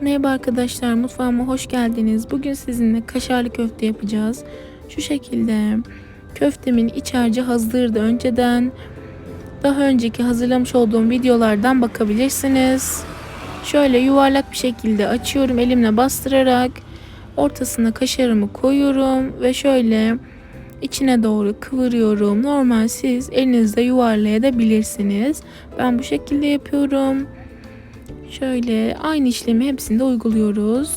Merhaba arkadaşlar mutfağıma hoş geldiniz. Bugün sizinle kaşarlı köfte yapacağız. Şu şekilde köftemin iç harcı hazırdı önceden. Daha önceki hazırlamış olduğum videolardan bakabilirsiniz. Şöyle yuvarlak bir şekilde açıyorum elimle bastırarak. Ortasına kaşarımı koyuyorum ve şöyle içine doğru kıvırıyorum. Normal siz elinizde yuvarlayabilirsiniz. Ben bu şekilde yapıyorum. Şöyle aynı işlemi hepsinde uyguluyoruz.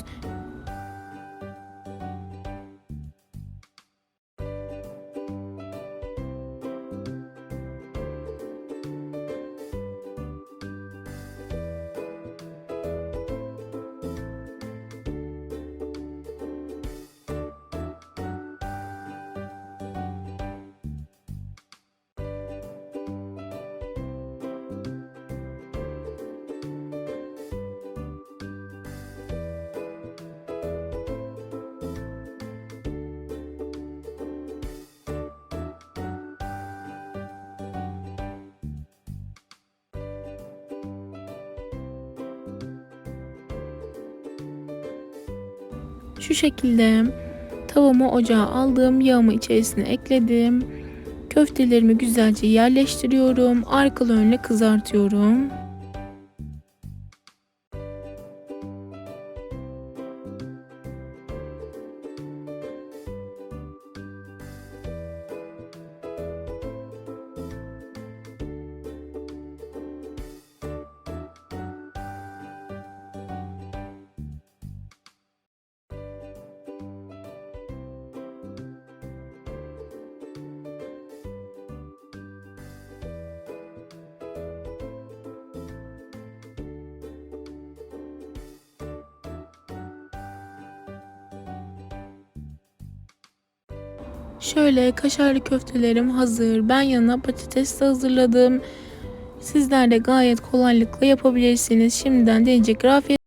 Şu şekilde tavamı ocağa aldım. Yağımı içerisine ekledim. Köftelerimi güzelce yerleştiriyorum. Arkalı önle kızartıyorum. Şöyle kaşarlı köftelerim hazır. Ben yanına patates de hazırladım. Sizler de gayet kolaylıkla yapabilirsiniz. Şimdiden deneyecek afiyet